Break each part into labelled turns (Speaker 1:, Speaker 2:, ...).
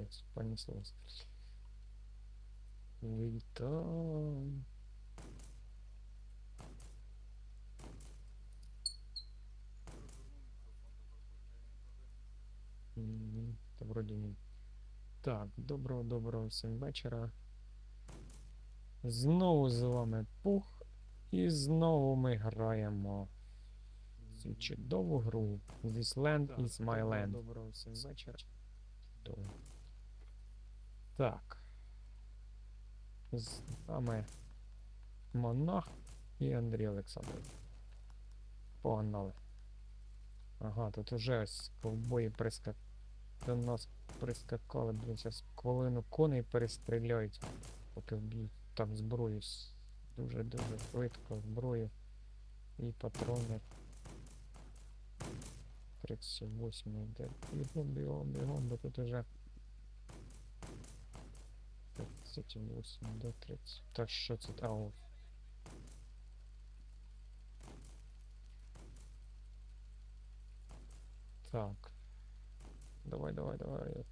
Speaker 1: блядь, понеслось. М, Та вроді ні. Так, доброго, доброго всім вечора. Знову з вами Пух, і знову ми граємо в цю чудову гру. This land is my land. Доброго всім вечора. Чудово. Так. З нами Монах і Андрій Олександрович. Погнали. Ага, тут уже ось ковбої приска... до нас прискакали, блін, зараз хвилину коней перестріляють, поки вб'ють там зброю. Дуже-дуже швидко зброю і патрони. 38 йде. Бігом, бігом, бігом, бо тут уже 38 до 30. Та що це? А, о. Так. Давай, давай, давай.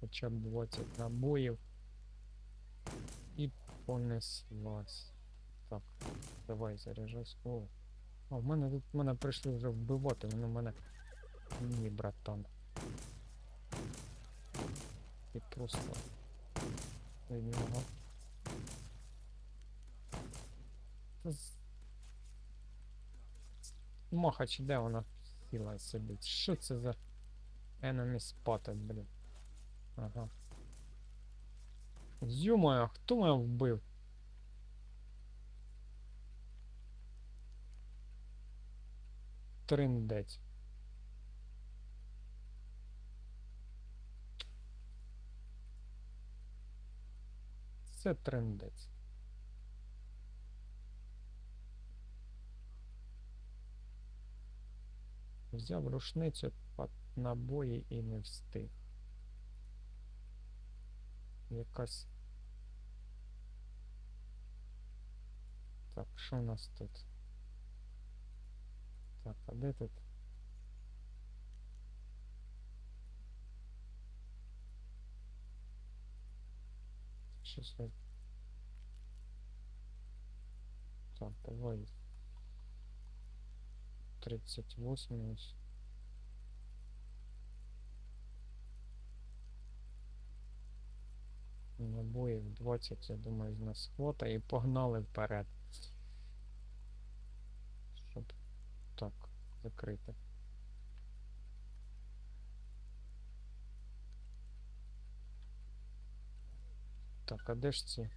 Speaker 1: Хоча б 20 набоїв. І понеслась. Так, давай заряджайся. О. А, в мене тут мене прийшли вже вбивати, вони мене. Ні, братан. І просто. від нього. Махач, де вона сіла сидить? Що це за enemy spotted, блін? Ага. Зюмаю, хто мене вбив? Триндець. Це трендець. Взяв рушницю під набої і не встиг. Якась. Так, що у нас тут? Так, а де тут? Я... Так, давай. 38 ось. Набоїв 20, я думаю, з нас хвота і погнали вперед. Щоб так закрити. Так, а де ж ці?